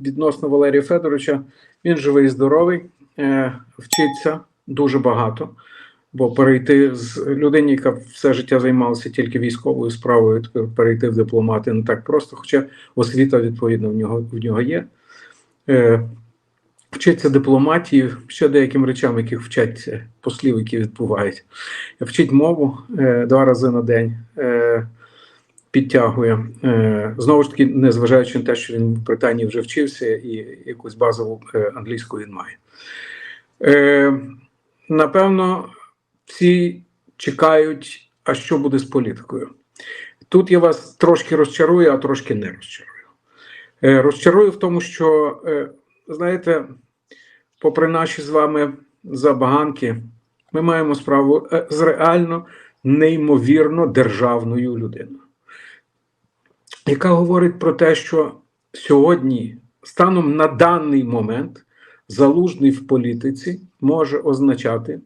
відносно Валерія Федоровича. Він живий і здоровий, е, вчиться дуже багато. Бо перейти з людині, яка все життя займалася тільки військовою справою, перейти в дипломати не так просто, хоча освіта, відповідно, в нього, в нього є. Е, вчиться дипломатії, ще деяким речам, яких вчать е, послів, які відбувають. Вчить мову е, два рази на день. Е, підтягує. Е, Знову ж таки, незважаючи на те, що він в Британії вже вчився, і якусь базову е, англійську він має. Е, Напевно, всі чекають, а що буде з політикою. Тут я вас трошки розчарую, а трошки не розчарую. Розчарую в тому, що, знаєте, попри наші з вами забаганки, ми маємо справу з реально неймовірно державною людиною яка говорить про те, що сьогодні, станом на даний момент, залужний в політиці може означати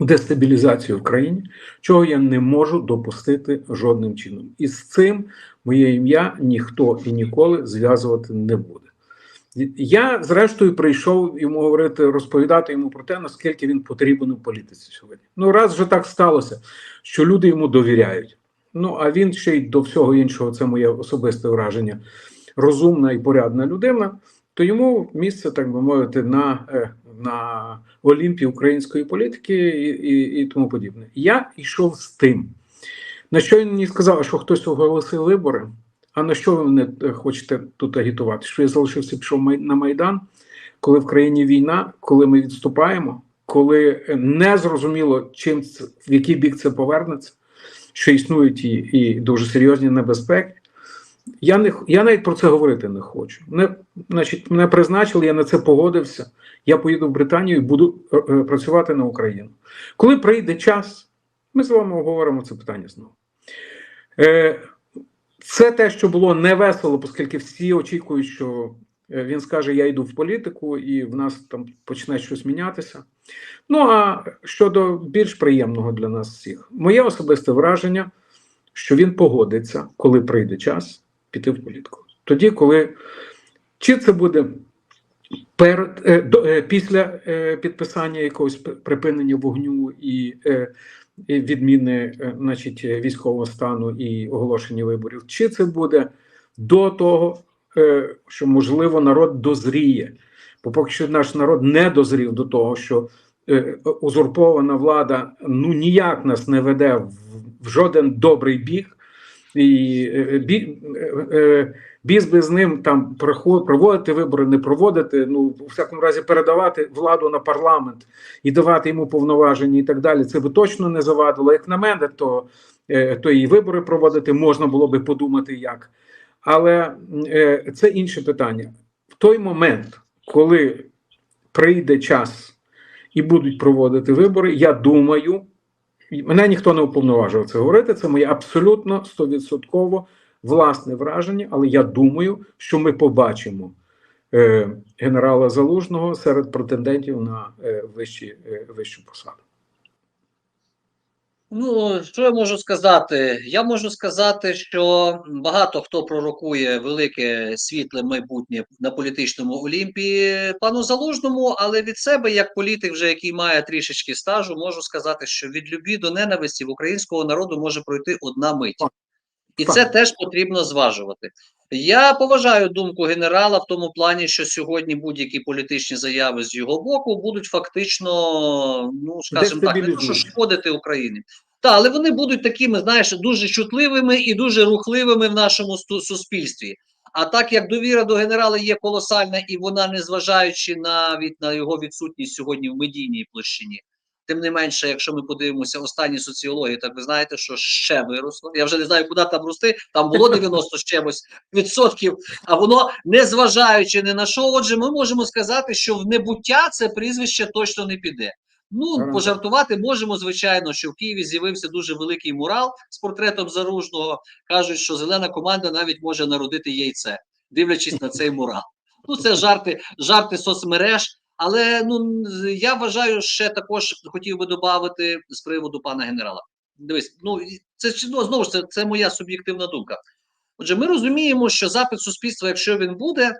дестабілізацію в країні, чого я не можу допустити жодним чином. І з цим моє ім'я ніхто і ніколи зв'язувати не буде. Я, зрештою, прийшов йому говорити, розповідати йому про те, наскільки він потрібен у політиці сьогодні. Ну, раз вже так сталося, що люди йому довіряють. Ну, а він ще й до всього іншого, це моє особисте враження, розумна і порядна людина, то йому місце, так би мовити, на е, на Олімпі української політики і, і, і тому подібне. Я йшов з тим. На що він мені сказав, що хтось оголосив вибори, а на що ви мене е, хочете тут агітувати? Що я залишився пішов на Майдан, коли в країні війна, коли ми відступаємо, коли е, не зрозуміло, чим в який бік це повернеться що існують і, і дуже серйозні небезпеки. Я не я навіть про це говорити не хочу. Не, значить, мене призначили, я на це погодився. Я поїду в Британію і буду е, е, працювати на Україну. Коли прийде час, ми з вами обговоримо це питання знову. Е, це те, що було невесело, оскільки всі очікують, що він скаже: Я йду в політику, і в нас там почне щось мінятися. Ну а щодо більш приємного для нас всіх, моє особисте враження, що він погодиться, коли прийде час, піти в політику. Тоді, коли чи це буде перед е, до, е, після е, підписання якогось припинення вогню і, е, відміни, е, значить, військового стану і оголошення виборів, чи це буде до того, що можливо народ дозріє. Бо поки що наш народ не дозрів до того, що е, узурпована влада ну ніяк нас не веде в, жоден добрий біг, і е, бі, е, е, біз ним там проводити вибори, не проводити. Ну, у всякому разі, передавати владу на парламент і давати йому повноваження і так далі. Це би точно не завадило. Як на мене, то, е, то і вибори проводити можна було би подумати як. Але е, це інше питання. В той момент, коли прийде час і будуть проводити вибори, я думаю, мене ніхто не уповноважив це говорити. Це моє абсолютно стовідсотково власне враження, але я думаю, що ми побачимо е, генерала Залужного серед претендентів на е, вищі, вищу посаду. Ну, що я можу сказати? Я можу сказати, що багато хто пророкує велике світле майбутнє на політичному олімпії пану Залужному, але від себе, як політик, вже який має трішечки стажу, можу сказати, що від любві до ненависті в українського народу може пройти одна мить. І це теж потрібно зважувати. Я поважаю думку генерала в тому плані, що сьогодні будь-які політичні заяви з його боку будуть фактично, ну скажімо так, не то, що шкодити Україні. Так, але вони будуть такими, знаєш, дуже чутливими і дуже рухливими в нашому суспільстві. А так як довіра до генерала є колосальна, і вона, незважаючи навіть на його відсутність сьогодні в медійній площині, тим не менше, якщо ми подивимося останні соціології, так ви знаєте, що ще виросло. Я вже не знаю, куди там рости. Там було 90 з чимось відсотків, а воно незважаючи ні на що. Отже, ми можемо сказати, що в небуття це прізвище точно не піде. Ну, пожартувати можемо, звичайно, що в Києві з'явився дуже великий мурал з портретом заружного. Кажуть, що зелена команда навіть може народити яйце, дивлячись на цей мурал. Ну, це жарти, жарти соцмереж. Але ну я вважаю, ще також хотів би додати з приводу пана генерала. Дивись, ну це ну, знову ж це, це моя суб'єктивна думка. Отже, ми розуміємо, що запит суспільства, якщо він буде,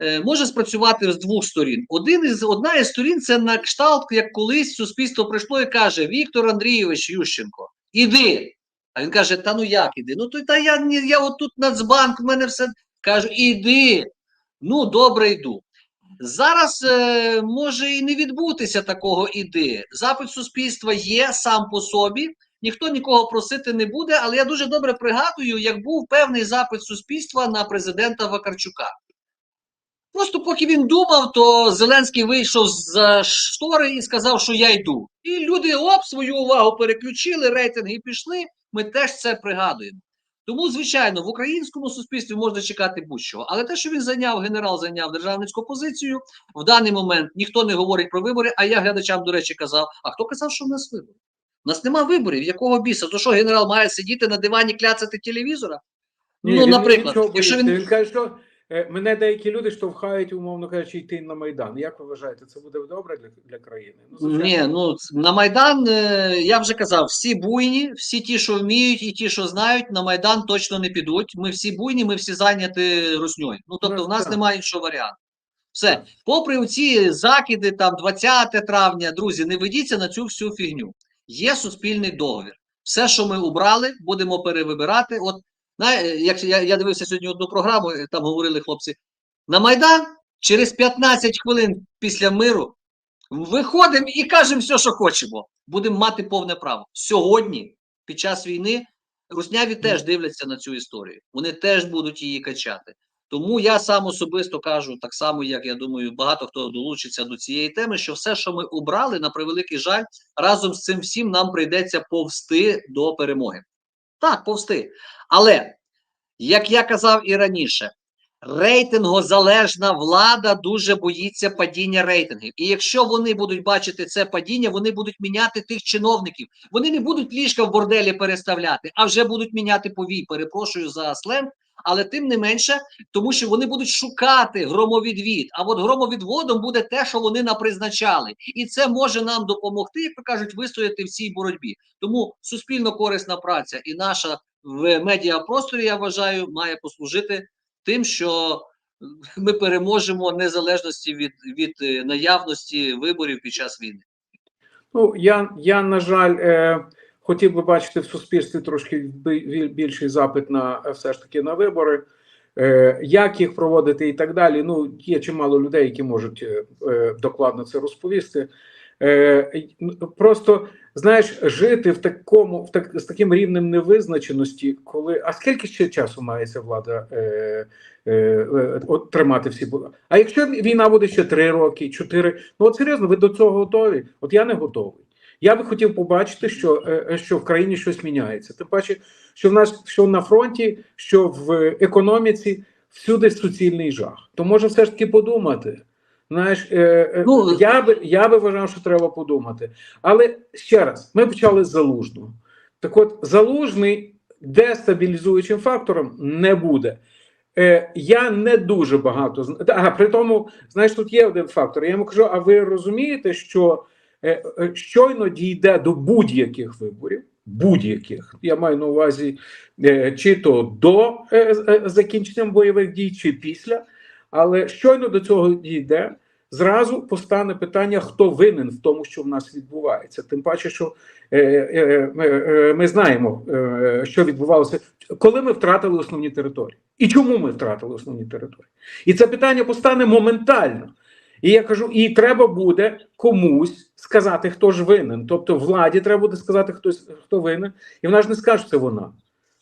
е, може спрацювати з двох сторін. Один із одна із сторін це на кшталт, як колись суспільство прийшло і каже: Віктор Андрійович Ющенко, іди. А він каже: Та ну як іди? Ну то та я я отут Нацбанк, в мене все кажу, іди. Ну, добре, йду. Зараз е, може і не відбутися такого іди. Запит суспільства є сам по собі. Ніхто нікого просити не буде, але я дуже добре пригадую, як був певний запит суспільства на президента Вакарчука. Просто поки він думав, то Зеленський вийшов з штори і сказав, що я йду. І люди оп, свою увагу переключили, рейтинги пішли. Ми теж це пригадуємо. Тому, звичайно, в українському суспільстві можна чекати будь-чого. Але те, що він зайняв, генерал зайняв державницьку позицію, в даний момент ніхто не говорить про вибори. А я глядачам, до речі, казав: а хто казав, що в нас вибори? У нас нема виборів, якого біса? То що генерал має сидіти на дивані, кляцати телевізора? Ні, ну, він наприклад, якщо він він каже, що мене деякі люди штовхають, умовно кажучи, йти на Майдан. Як ви вважаєте, це буде добре для, для країни? Ну, Ні, ну на Майдан е, я вже казав, всі буйні, всі ті, що вміють, і ті, що знають, на Майдан точно не підуть. Ми всі буйні, ми всі зайняті русньою. Ну тобто, в нас так. немає іншого варіанту. Все, попри ці закиди, там 20 травня, друзі, не ведіться на цю всю фігню. Є суспільний договір. Все, що ми убрали, будемо перевибирати. От як я, я дивився сьогодні одну програму, е, там говорили хлопці: на Майдан через 15 хвилин після миру Виходимо і кажемо все, що хочемо. Будемо мати повне право. Сьогодні, під час війни, русняві теж дивляться на цю історію. Вони теж будуть її качати. Тому я сам особисто кажу, так само, як я думаю, багато хто долучиться до цієї теми, що все, що ми обрали, на превеликий жаль, разом з цим всім нам прийдеться повсти до перемоги. Так, повсти. Але, як я казав і раніше, рейтингозалежна влада дуже боїться падіння рейтингів. І якщо вони будуть бачити це падіння, вони будуть міняти тих чиновників. Вони не будуть ліжка в борделі переставляти, а вже будуть міняти повій. Перепрошую за сленг. Але тим не менше, тому що вони будуть шукати громовідвід. А от громовідводом буде те, що вони напризначали, і це може нам допомогти, як кажуть, вистояти в цій боротьбі. Тому суспільно корисна праця і наша в медіапросторі, я вважаю, має послужити тим, що ми переможемо незалежності від, від е, наявності виборів під час війни. Ну, я, я, на жаль, е, хотів би бачити в суспільстві трошки бі- більший запит на е, все ж таки на вибори. Е, як їх проводити і так далі. Ну, є чимало людей, які можуть е, докладно це розповісти. Просто знаєш, жити в такому, в так, з таким рівнем невизначеності, коли а скільки ще часу має ця влада е, е, от, тримати всі А якщо війна буде ще три роки, чотири, ну от серйозно, ви до цього готові? От я не готовий. Я би хотів побачити, що, е, що в країні щось міняється. Тим паче, що в нас що на фронті, що в економіці всюди суцільний жах. То може все ж таки подумати. Знаєш, е, е, Ну, я би я би вважав, що треба подумати. Але ще раз, ми почали з залужного. Так от, залужний дестабілізуючим фактором не буде. Е, я не дуже багато Ага, при тому, знаєш, тут є один фактор. Я йому кажу: а ви розумієте, що е, е, щойно дійде до будь-яких виборів, будь-яких, я маю на увазі, е, чи то до е, е, закінчення бойових дій, чи після, але щойно до цього дійде, зразу постане питання, хто винен в тому, що в нас відбувається. Тим паче, що е, е, е, ми знаємо, е, що відбувалося, коли ми втратили основні території, і чому ми втратили основні території. І це питання постане моментально. І я кажу, і треба буде комусь сказати, хто ж винен. Тобто владі треба буде сказати, хтось хто винен, і вона ж не скаже, що це вона.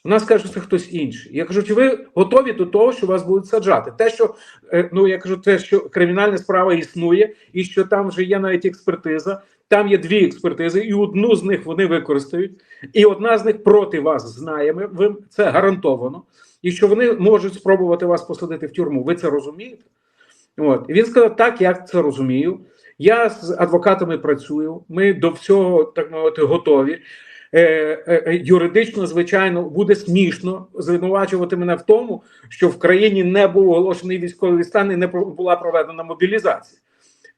Вона скаже, що це хтось інший. Я кажу, чи ви готові до того, що вас будуть саджати? Те, що е, ну я кажу, те, що кримінальна справа існує, і що там вже є навіть експертиза. Там є дві експертизи, і одну з них вони використають, і одна з них проти вас знає. Ми це гарантовано. І що вони можуть спробувати вас посадити в тюрму. Ви це розумієте? От і він сказав: так, я це розумію. Я з адвокатами працюю. Ми до всього так мовити готові. Е, е, е, юридично, звичайно, буде смішно звинувачувати мене в тому, що в країні не був оголошений військовий стан і не була проведена мобілізація.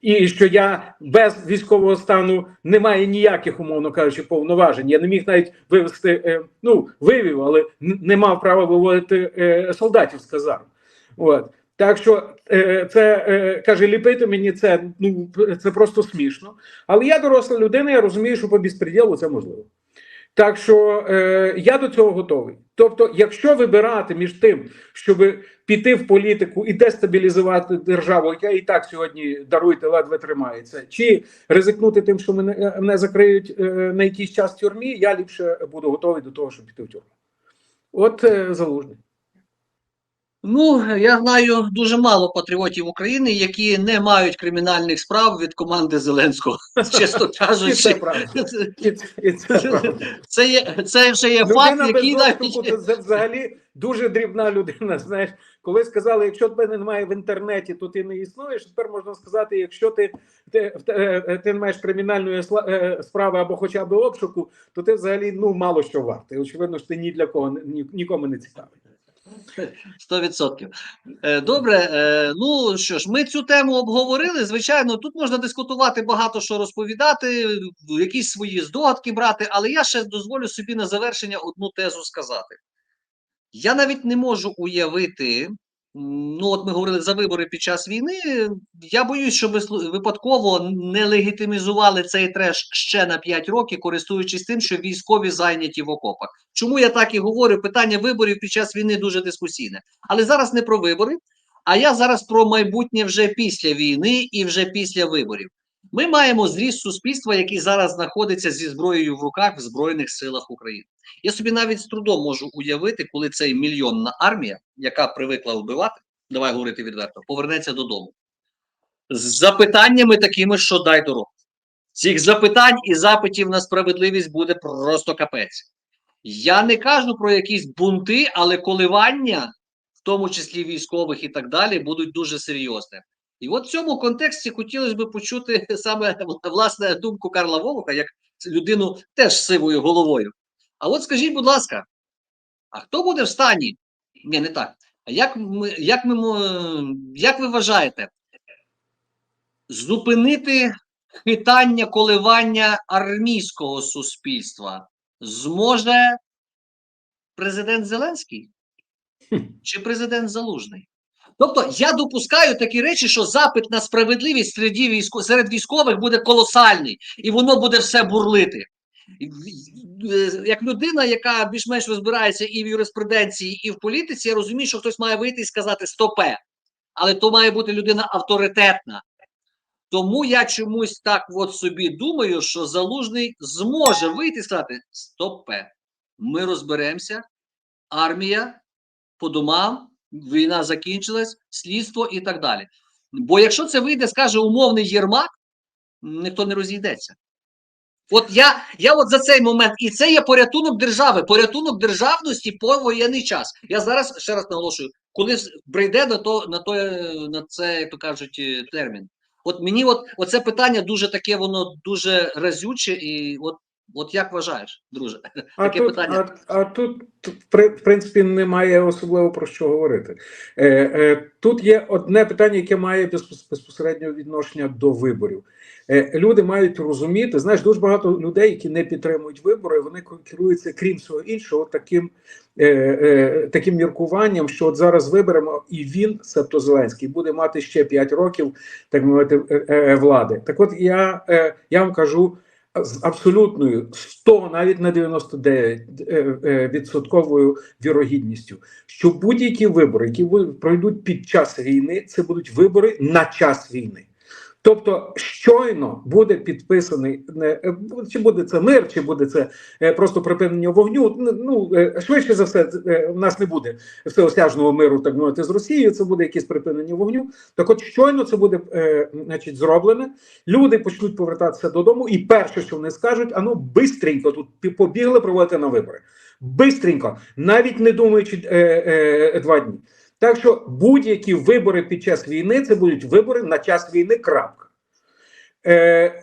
І що я без військового стану не маю ніяких, умовно кажучи, повноважень. Я не міг навіть вивести, е, ну вивів, але не мав права виводити е, солдатів з казарм. От Так що це е, каже, ліпити мені це ну це просто смішно. Але я доросла людина, я розумію, що по безпреділу це можливо. Так що е, я до цього готовий. Тобто, якщо вибирати між тим, щоб піти в політику і дестабілізувати державу, яка і так сьогодні даруйте, ледве тримається, чи ризикнути тим, що мене, мене закриють е, на якийсь час в тюрмі, я ліпше буду готовий до того, щоб піти в тюрму. От е, залужний. Ну, я знаю дуже мало патріотів України, які не мають кримінальних справ від команди Зеленського. Чесно кажучи, це, правда. це є це вже є факт, який навіть це взагалі дуже дрібна людина. Знаєш, коли сказали, якщо тебе немає в інтернеті, то ти не існуєш. Тепер можна сказати, якщо ти, ти, ти, ти не маєш кримінальної е, справи або хоча б обшуку, то ти взагалі ну мало що вартий. Очевидно, що ти ні для кого ні, нікому не цікавий. 100%. Е, Добре, е, ну що ж, ми цю тему обговорили. Звичайно, тут можна дискутувати багато що розповідати, якісь свої здогадки брати, але я ще дозволю собі на завершення одну тезу сказати. Я навіть не можу уявити. Ну, от ми говорили за вибори під час війни. Я боюсь, що випадково не легітимізували цей треш ще на 5 років, користуючись тим, що військові зайняті в окопах. Чому я так і говорю? Питання виборів під час війни дуже дискусійне. Але зараз не про вибори, а я зараз про майбутнє вже після війни і вже після виборів. Ми маємо зріст суспільства, який зараз знаходиться зі зброєю в руках в Збройних силах України. Я собі навіть з трудом можу уявити, коли цей мільйонна армія, яка привикла вбивати, давай говорити відверто, повернеться додому. З запитаннями такими, що дай дорогу. Цих запитань і запитів на справедливість буде просто капець. Я не кажу про якісь бунти, але коливання, в тому числі військових і так далі, будуть дуже серйозні. І от в цьому контексті хотілося б почути саме власне думку Карла Волоха, як людину теж сивою головою. А от скажіть, будь ласка, а хто буде в стані? Ні, не так. А як ми, як ми як ви вважаєте, зупинити хитання коливання армійського суспільства зможе президент Зеленський чи президент Залужний? Тобто я допускаю такі речі, що запит на справедливість серед, військо, серед військових буде колосальний, і воно буде все бурлити. Е, Як людина, яка більш-менш розбирається і в юриспруденції, і в політиці, я розумію, що хтось має вийти і сказати стопе. Але то має бути людина авторитетна. Тому я чомусь так от собі думаю, що залужний зможе вийти і сказати: стопе, ми розберемося, армія по домам, війна закінчилась, слідство і так далі. Бо якщо це вийде, скаже умовний Єрмак, ніхто не розійдеться. От я, я от за цей момент, і це є порятунок держави, порятунок державності по воєнний час. Я зараз ще раз наголошую, коли прийде на то, на то, на це, як то кажуть, термін. От мені от оце питання дуже таке, воно дуже разюче, і от, от як вважаєш, друже? А Таке тут, питання. а, а тут, при- в принципі, немає особливо про що говорити. Е, е, тут є одне питання, яке має безпос- безпосередньо відношення до виборів. Е, люди мають розуміти, знаєш, дуже багато людей, які не підтримують вибори, вони керуються, крім всього іншого, таким, е, е, таким міркуванням, що от зараз виберемо, і він, себто Зеленський, буде мати ще 5 років, так мовити, е, е, влади. Так от я, е, я вам кажу з абсолютною 100, навіть на 99 е, е, відсотковою вірогідністю, що будь-які вибори, які пройдуть під час війни, це будуть вибори на час війни. Тобто щойно буде підписаний не е, чи буде це мир, чи буде це е, просто припинення вогню. Ну, е, швидше за все, е, в нас не буде всеосяжного миру, так мовити, з Росією. Це буде якесь припинення вогню. Так, от щойно це буде е, значить, зроблене. Люди почнуть повертатися додому, і перше, що вони скажуть, а ну бистренько тут побігли проводити на вибори. Бистренько, навіть не думаючи е, е, два дні. Так що будь-які вибори під час війни це будуть вибори на час війни. Крапка. Е,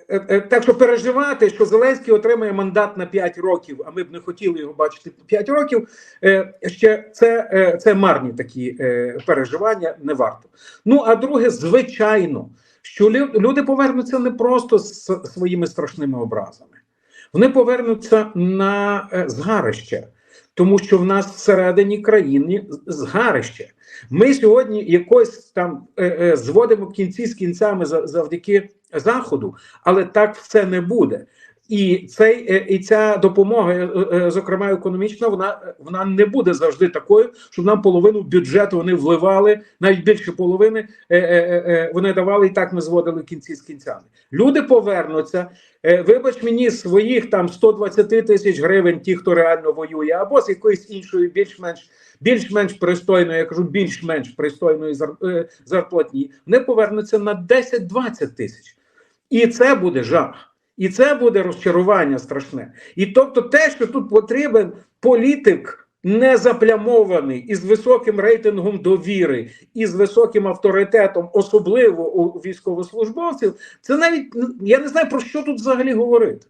е, е, так що переживати, що Зеленський отримає мандат на 5 років, а ми б не хотіли його бачити 5 років. Е, ще це, е, це марні такі е, переживання, не варто. Ну а друге, звичайно, що люди повернуться не просто з своїми страшними образами, вони повернуться на е, згарище. тому що в нас всередині країни згарище. Ми сьогодні якось там е, е, зводимо кінці з кінцями за- завдяки заходу, але так все не буде. І цей е, і ця допомога, е, е, зокрема економічна, вона вона не буде завжди такою, щоб нам половину бюджету вони вливали, навіть більше половини вони давали, і так ми зводили кінці з кінцями. Люди повернуться. Вибач мені своїх там 120 тисяч гривень, ті, хто реально воює, або з якоїсь іншої, більш-менш більш-менш пристойної, я кажу, більш-менш пристойної зарплатні, вони повернуться на 10-20 тисяч. І це буде жах. І це буде розчарування страшне. І тобто, те, що тут потрібен політик не заплямований із високим рейтингом довіри, і з високим авторитетом, особливо у військовослужбовців, це навіть я не знаю про що тут взагалі говорити.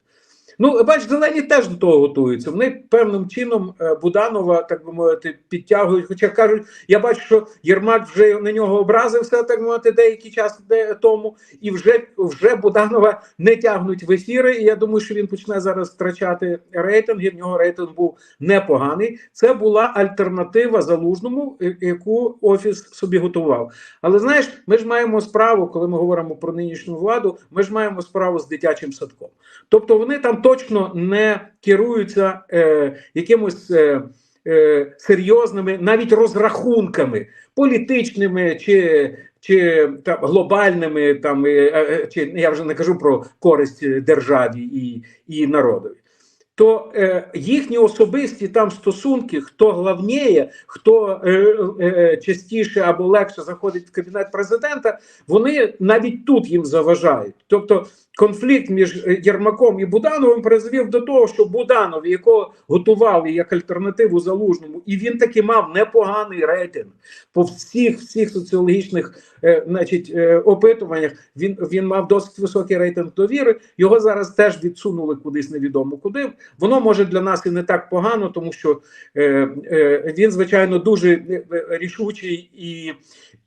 Ну, бач, зелені теж до того готуються. Вони певним чином е, Буданова, так би мовити, підтягують. Хоча кажуть, я бачу, що Єрмак вже на нього образився, так би мовити, деякий час тому, і вже, вже Буданова не тягнуть в ефіри. І я думаю, що він почне зараз втрачати рейтинги. В нього рейтинг був непоганий. Це була альтернатива залужному, е, яку офіс собі готував. Але знаєш, ми ж маємо справу, коли ми говоримо про нинішню владу, ми ж маємо справу з дитячим садком. Тобто вони там точно не керуються е, якимось е, е, серйозними навіть розрахунками політичними чи, чи там, глобальними, там, е, е, чи я вже не кажу про користь е, державі і, і народові. То е, їхні особисті там стосунки, хто главніє, хто е, е, частіше або легше заходить в кабінет президента, вони навіть тут їм заважають. Тобто конфлікт між е, Єрмаком і Будановим призвів до того, що Буданов, якого готували як альтернативу залужному, і він таки мав непоганий рейтинг по всіх всіх соціологічних е, значить, е, опитуваннях. Він він мав досить високий рейтинг довіри. Його зараз теж відсунули кудись невідомо куди. Воно може для нас і не так погано, тому що е, е, він, звичайно, дуже е, е, рішучий і,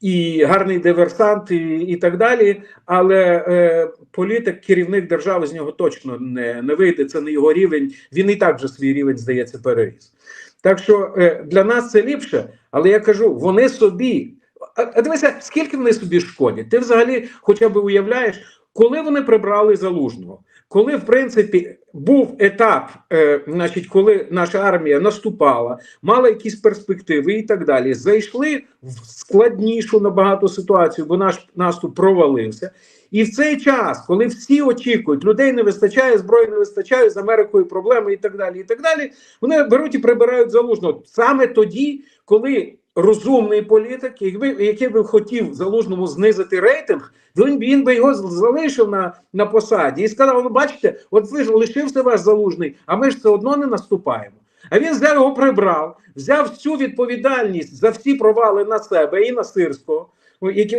і гарний диверсант, і, і так далі. Але е, політик, керівник держави з нього точно не, не вийде. Це не його рівень. Він і так вже свій рівень, здається, переріс. Так що е, для нас це ліпше, але я кажу, вони собі. А, дивися, скільки вони собі шкодять? Ти взагалі хоча б уявляєш, коли вони прибрали залужного, коли в принципі був етап, е, значить, коли наша армія наступала, мала якісь перспективи і так далі, зайшли в складнішу набагато ситуацію, бо наш наступ провалився. І в цей час, коли всі очікують, людей не вистачає, зброї не вистачає з Америкою проблеми і так далі. І так далі, вони беруть і прибирають залужного саме тоді, коли розумний політик, якби який би хотів залужному знизити рейтинг, він, він би його залишив на, на посаді і сказав: ну бачите, от ви ж лишився ваш залужний, а ми ж все одно не наступаємо. А він взяв його прибрав, взяв всю відповідальність за всі провали на себе і на Сирського,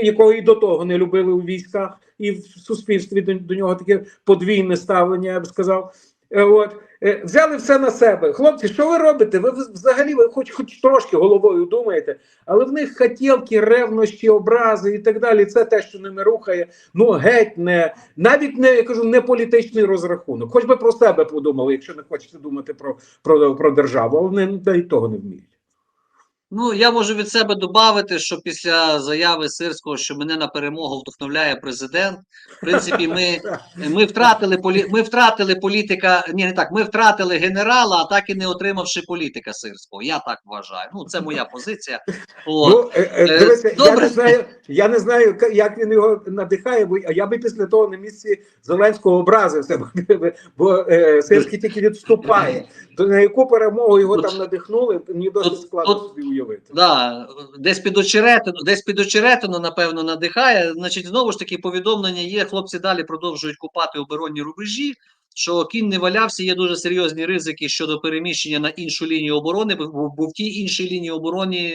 якого і до того не любили у військах, і в суспільстві до, до нього таке подвійне ставлення, я б сказав. Е, От взяли все на себе. Хлопці, що ви робите? Ви взагалі ви хоч хоч трошки головою думаєте, але в них хотілки, ревнощі, образи і так далі. Це те, що ними рухає. Ну геть не навіть не я кажу, не політичний розрахунок. Хоч би про себе подумали, якщо не хочете думати про, про, про державу, але вони й того не вміють. Ну, я можу від себе додати, що після заяви Сирського, що мене на перемогу вдохновляє президент. В принципі, ми, ми втратили полі, ми втратили політика. Ні, не так. Ми втратили генерала, а так і не отримавши політика Сирського. Я так вважаю. Ну, це моя позиція. От. Ну, е, е, Е, дивися, я не знаю, я не знаю, як він його надихає, бо я би після того на місці Зеленського образився, бо, бо е, Сирський тільки відступає. То на яку перемогу його там надихнули, мені досить складно собі уявити. Да, десь під очеретину, десь під очеретину, напевно, надихає. Значить, знову ж таки, повідомлення є. Хлопці далі продовжують купати оборонні рубежі. Що кінь не валявся, є дуже серйозні ризики щодо переміщення на іншу лінію оборони, бо, бо в тій іншій лінії оборони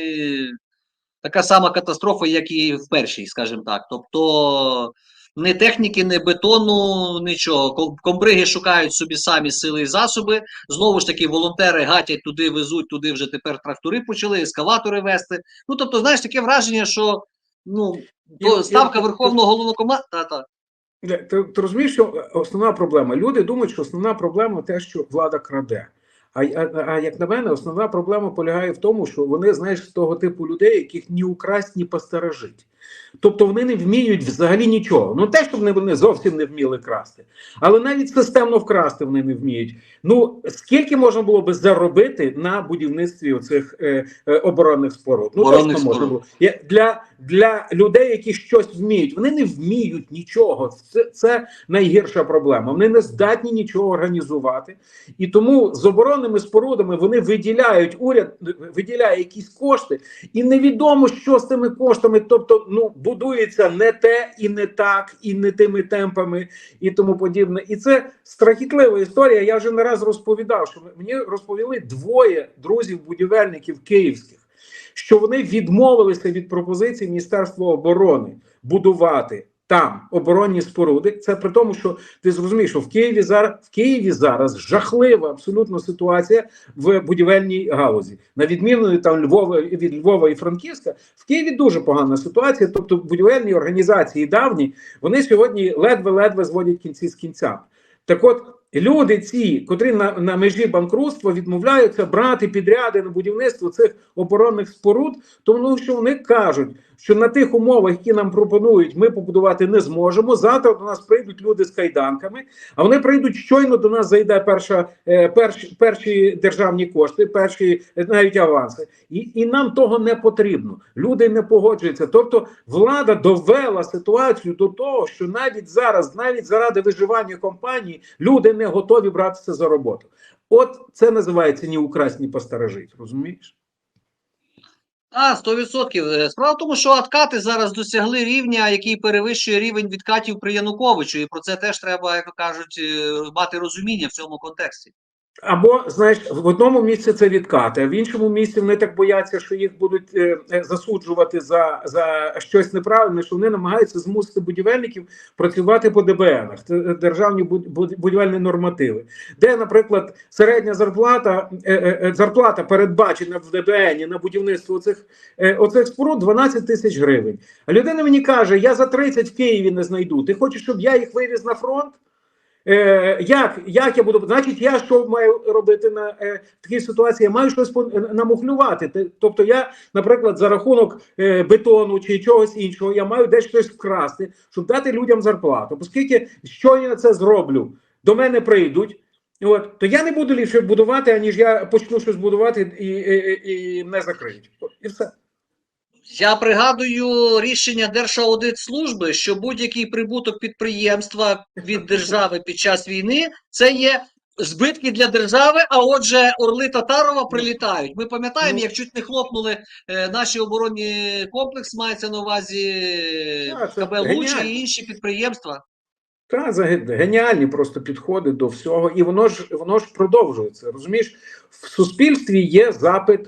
така сама катастрофа, як і в першій, скажімо так. Тобто не техніки, не бетону, нічого. Ком- Комбриги шукають собі самі сили і засоби. Знову ж таки, волонтери гатять туди, везуть, туди вже тепер трактори почали, ескаватори вести. Ну тобто, знаєш, таке враження, що ну І- то і- ставка верховного головнокомандуючого. Та-та. Ти, ти розумієш, що основна проблема? Люди думають, що основна проблема те, що влада краде. А, а, а як на мене, основна проблема полягає в тому, що вони, знаєш, того типу людей, яких ні украсть, ні постережить. Тобто вони не вміють взагалі нічого. Ну те, щоб вони, зовсім не вміли красти, але навіть системно вкрасти вони не вміють. Ну скільки можна було би заробити на будівництві оцих е, е, оборонних споруд? Ну Оборонних точно можна було. Я- Для, для людей, які щось вміють, вони не вміють нічого. Це, це найгірша проблема. Вони не здатні нічого організувати. І тому з оборонними спорудами вони виділяють уряд, виділяє якісь кошти, і невідомо, що з тими коштами. Тобто, ну будується не те і не так, і не тими темпами, і тому подібне. І це страхітлива історія. Я вже не раз розповідав, що мені розповіли двоє друзів-будівельників київських, що вони відмовилися від пропозиції Міністерства оборони будувати. Там оборонні споруди, це при тому, що ти зрозумієш, що в Києві зараз в Києві зараз жахлива абсолютно ситуація в будівельній галузі. На відміну від там Львова від Львова і Франківська, в Києві дуже погана ситуація. Тобто, будівельні організації давні вони сьогодні ледве-ледве зводять кінці з кінцями. Так от люди, ці, котрі на, на межі банкрутства відмовляються брати підряди на будівництво цих оборонних споруд, тому що вони кажуть, що на тих умовах, які нам пропонують, ми побудувати не зможемо. Завтра до нас прийдуть люди з кайданками, а вони прийдуть щойно до нас зайде перша е, перші, перші державні кошти, перші е, навіть аванси, і, і нам того не потрібно. Люди не погоджуються. Тобто, влада довела ситуацію до того, що навіть зараз, навіть заради виживання компанії, люди не готові братися за роботу. От це називається ні украсть, ні постережить. Розумієш? А, 100%. Е, Справа в тому, що откати зараз досягли рівня, який перевищує рівень відкатів при Януковичу, і про це теж треба, як кажуть, е, мати розуміння в цьому контексті. Або знаєш, в одному місці це відкати, а в іншому місці вони так бояться, що їх будуть е, е, засуджувати за, за щось неправильне, що вони намагаються змусити будівельників працювати по ДБНах, е, державні буд- буд- будівельні нормативи, де, наприклад, середня зарплата зарплата передбачена в ДБНі на будівництво цих оцих споруд 12 тисяч гривень. А людина мені каже: я за 30 в Києві не знайду. Ти хочеш, щоб я їх вивіз на фронт? Е, як, як я буду? Значить, я що маю робити на е, такій ситуації? Я маю щось пон- намухлювати. Тобто, я, наприклад, за рахунок е, бетону чи чогось іншого, я маю десь щось вкрасти, щоб дати людям зарплату. Оскільки що я це зроблю, до мене прийдуть. От, то я не буду ліпше будувати, аніж я почну щось будувати і, і, і не закриють. І все. Я пригадую рішення Держаудитслужби, що будь-який прибуток підприємства від держави під час війни це є збитки для держави. А отже, орли Татарова прилітають. Ми пам'ятаємо, Ну. як чуть не хлопнули е, наші оборонні комплекс, мається на увазі КБ Лучі і інші підприємства. Та геніальні просто підходи до всього, і воно ж воно ж продовжується. Розумієш, в суспільстві є запит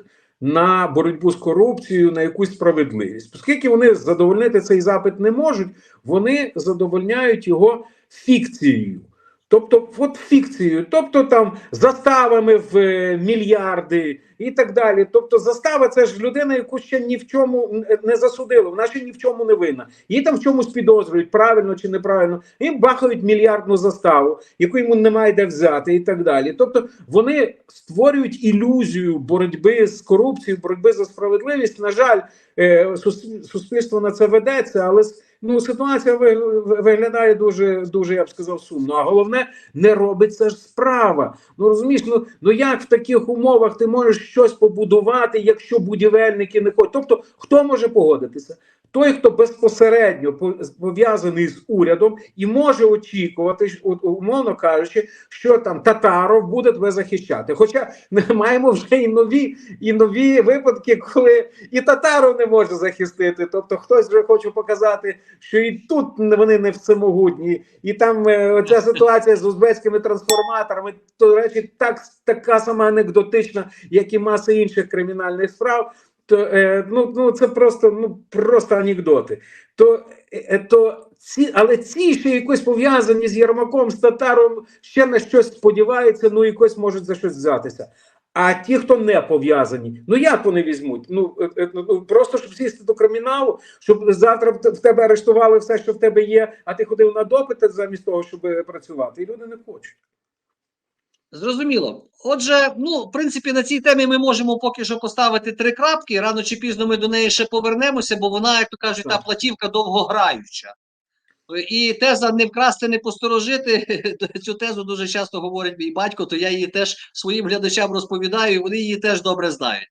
на боротьбу з корупцією, на якусь справедливість. Оскільки вони задовольнити цей запит не можуть, вони задовольняють його фікцією. Тобто, от фікцією, тобто там заставами в е, мільярди і так далі. Тобто, застава це ж людина, яку ще ні в чому не засудили, вона ще ні в чому не винна. Її там в чомусь підозрюють, правильно чи неправильно, і бахають мільярдну заставу, яку йому немає де взяти, і так далі. Тобто вони створюють ілюзію боротьби з корупцією, боротьби за справедливість. На жаль, е, суспільство на це ведеться, але ну ситуація ви- виглядає дуже, дуже, я б сказав, сумно. А головне, не робиться ж справа. Ну розумієш, ну, ну як в таких умовах ти можеш щось побудувати, якщо будівельники не хочуть? Тобто, хто може погодитися? Той, хто безпосередньо по- пов'язаний з урядом і може очікувати, умовно кажучи, що там Татаров буде тебе захищати. Хоча ми маємо вже і нові, і нові випадки, коли і Татаров не може захистити. Тобто, хтось вже хоче показати, що і тут вони не всемогутні, і там е, оця ситуація з узбецькими трансформаторами, то речі, так така сама анекдотична, як і маса інших кримінальних справ. То е, ну, ну це просто ну просто анекдоти. То, е, то ці, але ці ще якось пов'язані з Єрмаком, з Татаром, ще на щось сподіваються, ну якось можуть за щось взятися. А ті, хто не пов'язані, ну як вони візьмуть? Ну, е, е, ну просто щоб сісти до криміналу, щоб завтра в тебе арештували все, що в тебе є, а ти ходив на допити замість того, щоб е, працювати. І люди не хочуть. Зрозуміло. Отже, ну, в принципі, на цій темі ми можемо поки що поставити три крапки. Рано чи пізно ми до неї ще повернемося, бо вона, як то кажуть, та Так. платівка довгограюча. І теза не вкрасти, не посторожити. Цю тезу дуже часто говорить мій батько, то я її теж своїм глядачам розповідаю, і вони її теж добре знають.